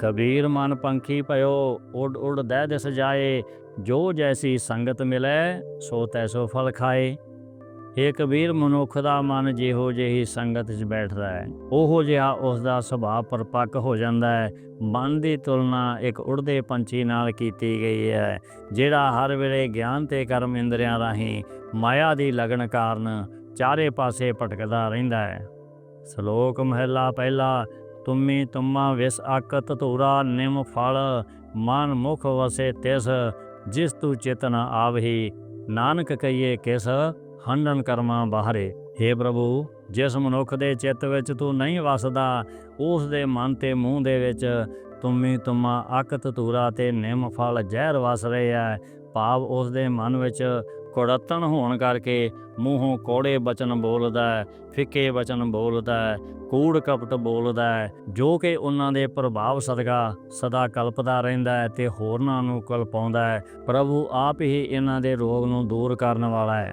ਕਬੀਰ ਮਨ ਪੰਖੀ ਭਇਓ ਉਡ ਉਡ ਦਹਿ ਦਿਸ ਜਾਏ, ਜੋ ਜੈਸੀ ਸੰਗਤ ਮਿਲੈ, ਸੋ ਤੈਸੋ ਫਲ ਖਾਏ। ਇਹ ਕਬੀਰ ਮਨੁੱਖ ਦਾ ਮਨ ਜਿਹੋ ਜਿਹੀ ਸੰਗਤ 'ਚ ਬੈਠਦਾ ਹੈ, ਉਹੋ ਜਿਹਾ ਉਸ ਦਾ ਸੁਭਾਅ ਪਰਪੱਕ ਹੋ ਜਾਂਦਾ ਹੈ। ਮਨ ਦੀ ਤੁਲਨਾ ਇੱਕ ਉੜਦੇ ਪੰਛੀ ਨਾਲ ਕੀਤੀ ਗਈ ਹੈ, ਜਿਹੜਾ ਹਰ ਵੇਲੇ ਗਿਆਨ ਤੇ ਕਰਮ ਇੰਦਰੀਆਂ ਰਾਹੀਂ ਮਾਇਆ ਦੀ ਲਗਨ ਕਾਰਨ ਚਾਰੇ ਪਾਸੇ ਭਟਕਦਾ ਰਹਿੰਦਾ ਹੈ। ਸ਼ਲੋਕ ਮਹਿਲਾ ਪਹਿਲਾ ਤੁਮੀ ਤੁਮਾ ਵਿਸ ਆਕਤ ਧੂਰਾ, ਨਿਮ, ਫਲ, ਮਨ ਮੁਖ ਵਸੇ ਤਿਸ, ਜਿਸ ਤੂ ਚੇਤਨ ਆਵਹੀ। ਨਾਨਕ ਕਹੀਏ ਕਿਸ, ਹੰਡਨ ਕਰਮਾਂ ਬਾਹਰੇ। हे ਪ੍ਰਭੂ, ਜਿਸ ਮਨੁੱਖ ਦੇ ਚਿੱਤ ਵਿੱਚ ਤੂੰ ਨਹੀਂ ਵਸਦਾ, ਉਸ ਦੇ ਮਨ ਤੇ ਮੂੰਹ ਦੇ ਵਿੱਚ ਤੁਮੀ ਤੁਮਾ ਆਕਤ ਧੂਰਾ ਤੇ ਨਿਮ, ਫਲ ਜ਼ਹਿਰ ਵਸ ਰਹੇ ਹੈ ਭਾਵ ਉਸ ਦੇ ਮਨ ਵਿੱਚ ਕੁੜੱਤਣ ਹੋਣ ਕਰਕੇ ਮੂੰਹੋਂ ਕੋੜੇ ਬਚਨ ਬੋਲਦਾ ਹੈ, ਫਿੱਕੇ ਬਚਨ ਬੋਲਦਾ ਹੈ, ਕੂੜ ਕਪਟ ਬੋਲਦਾ ਹੈ, ਜੋ ਕਿ ਉਹਨਾਂ ਦੇ ਪ੍ਰਭਾਵ ਸਦਕਾ ਸਦਾ ਕਲਪਦਾ ਰਹਿੰਦਾ ਹੈ ਤੇ ਹੋਰਨਾਂ ਨੂੰ ਕਲਪਾਉਂਦਾ ਹੈ। ਪ੍ਰਭੂ ਆਪ ਹੀ ਇਹਨਾਂ ਦੇ ਰੋਗ ਨੂੰ ਦੂਰ ਕਰਨ ਵਾਲਾ ਹੈ।